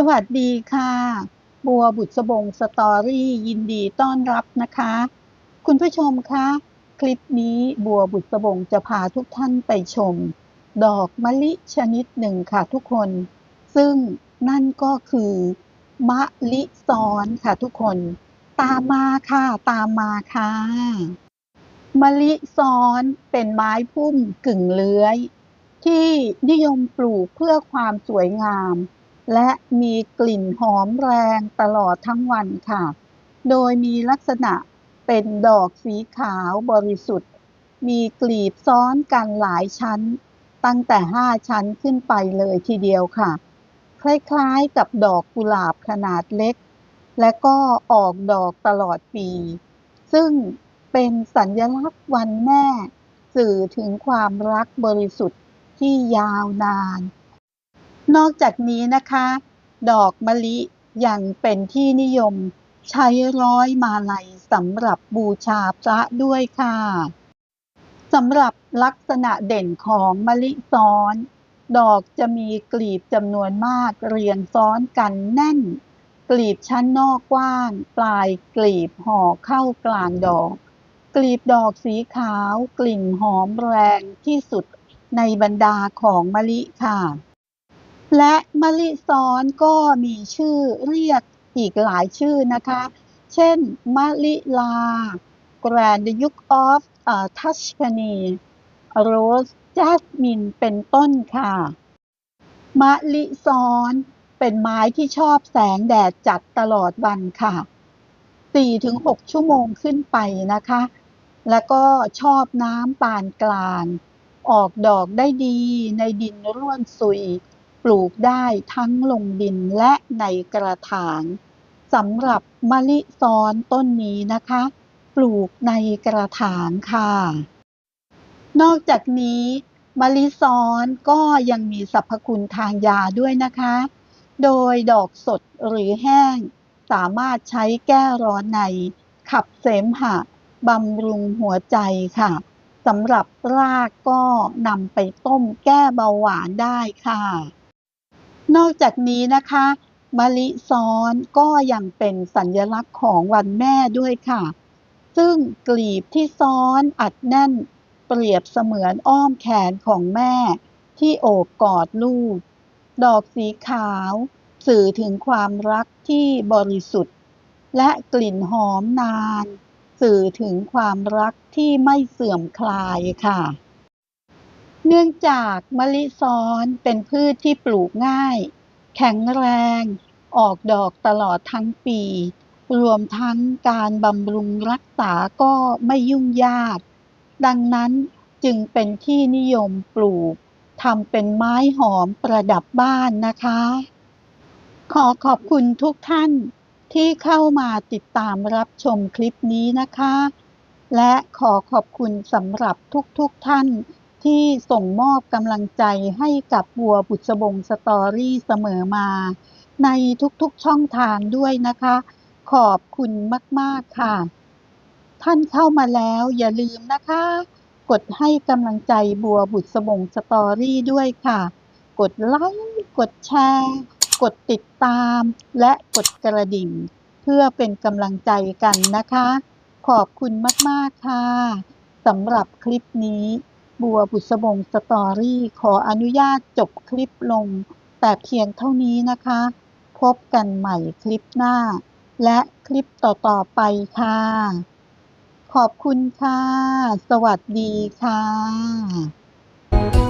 สวัสดีค่ะ บัวบุษบงสตอรี่ยินดีต้อนรับนะคะ คุณผู้ชมคะ คลิปนี้บัวบุษบงจะพาทุกท่านไปชม ดอกมะลิชนิดหนึ่งค่ะทุกคน ซึ่งนั่นก็คือ มะลิซ้อนค่ะทุกคน ตามมาค่ะ ตามมาค่ะ มะลิซ้อนเป็นไม้พุ่มกึ่งเลื้อย ที่นิยมปลูกเพื่อความสวยงาม และมีกลิ่นหอมแรงตลอดทั้งวันค่ะ โดยมีลักษณะเป็นดอกสีขาวบริสุทธิ์ มีกลีบซ้อนกันหลายชั้น ตั้งแต่ 5 ชั้นขึ้นไปเลยทีเดียวค่ะ คล้ายๆกับดอกกุหลาบขนาดเล็ก และก็ออกดอกตลอดปี ซึ่งเป็นสัญลักษณ์วันแม่ สื่อถึงความรักบริสุทธิ์ที่ยาวนาน นอกจากนี้นะคะ ดอกมะลิยังเป็นที่นิยมใช้ร้อยมาลัยสำหรับบูชาพระด้วยค่ะสำหรับลักษณะเด่นของมะลิซ้อน ดอกจะมีกลีบจำนวนมากเรียงซ้อนกันแน่น กลีบชั้นนอกกว้าง ปลายกลีบห่อเข้ากลางดอก กลีบดอกสีขาว กลิ่นหอมแรงที่สุดในบรรดาของมะลิค่ะ และมะลิซ้อนก็มีชื่อเรียกอีกหลายชื่อนะคะ เช่นมะลิลา Grand Duke of ทัชคานี Rose Jasmine เป็นต้นค่ะ มะลิซ้อนเป็นไม้ที่ชอบแสงแดดจัดตลอดวันค่ะ 4-6 ชั่วโมงขึ้นไปนะคะ แล้วก็ชอบน้ำปานกลาง ออกดอกได้ดีในดินร่วนซุย ปลูกได้ทั้งลงดินและในกระถางสำหรับมะลิซ้อนต้นนี้นะคะ ปลูกในกระถางค่ะ นอกจากนี้มะลิซ้อนก็ยังมีสรรพคุณทางยาด้วยนะคะ โดยดอกสดหรือแห้ง สามารถใช้แก้ร้อนใน ขับเสมหะบำรุงหัวใจค่ะสำหรับรากก็นำไปต้มแก้เบาหวานได้ค่ะ นอกจากนี้นะคะมะลิซ้อนก็ยังเป็นสัญลักษณ์ของวันแม่ด้วยค่ะ ซึ่งกลีบที่ซ้อนอัดแน่นเปรียบเสมือนอ้อมแขนของแม่ ที่โอบกอดลูก ดอกสีขาว สื่อถึงความรักที่บริสุทธิ์ และกลิ่นหอมนาน สื่อถึงความรักที่ไม่เสื่อมคลายค่ะ นื่องจากมะลิซ้อนเป็นพืชที่ปลูกง่าย แข็งแรง ออกดอกตลอดทั้งปี รวมทั้งการบำรุงรักษาก็ไม่ยุ่งยาก ดังนั้นจึงเป็นที่นิยมปลูกทำเป็นไม้หอมประดับบ้านนะคะ ขอขอบคุณทุกท่านที่เข้ามาติดตามรับชมคลิปนี้นะคะ และขอขอบคุณสำหรับทุกๆทท่าน ที่ส่งมอบกำลังใจให้กับบัวบุษบงสตอรี่เสมอมา ในทุกๆช่องทางด้วยนะคะ ขอบคุณมาก ๆ ค่ะ ท่านเข้ามาแล้วอย่าลืมนะคะ กดให้กำลังใจบัวบุษบงสตอรี่ด้วยค่ะ กดไลค์กดแชร์กดติดตามและกดกระดิ่ง เพื่อเป็นกำลังใจกันนะคะ ขอบคุณมาก ๆ ค่ะสำหรับคลิปนี้ บัวบุษบงสตอรี่ขออนุญาตจบคลิปลง แต่เพียงเท่านี้นะคะ พบกันใหม่คลิปหน้า และคลิปต่อๆไปค่ะ ขอบคุณค่ะ สวัสดีค่ะ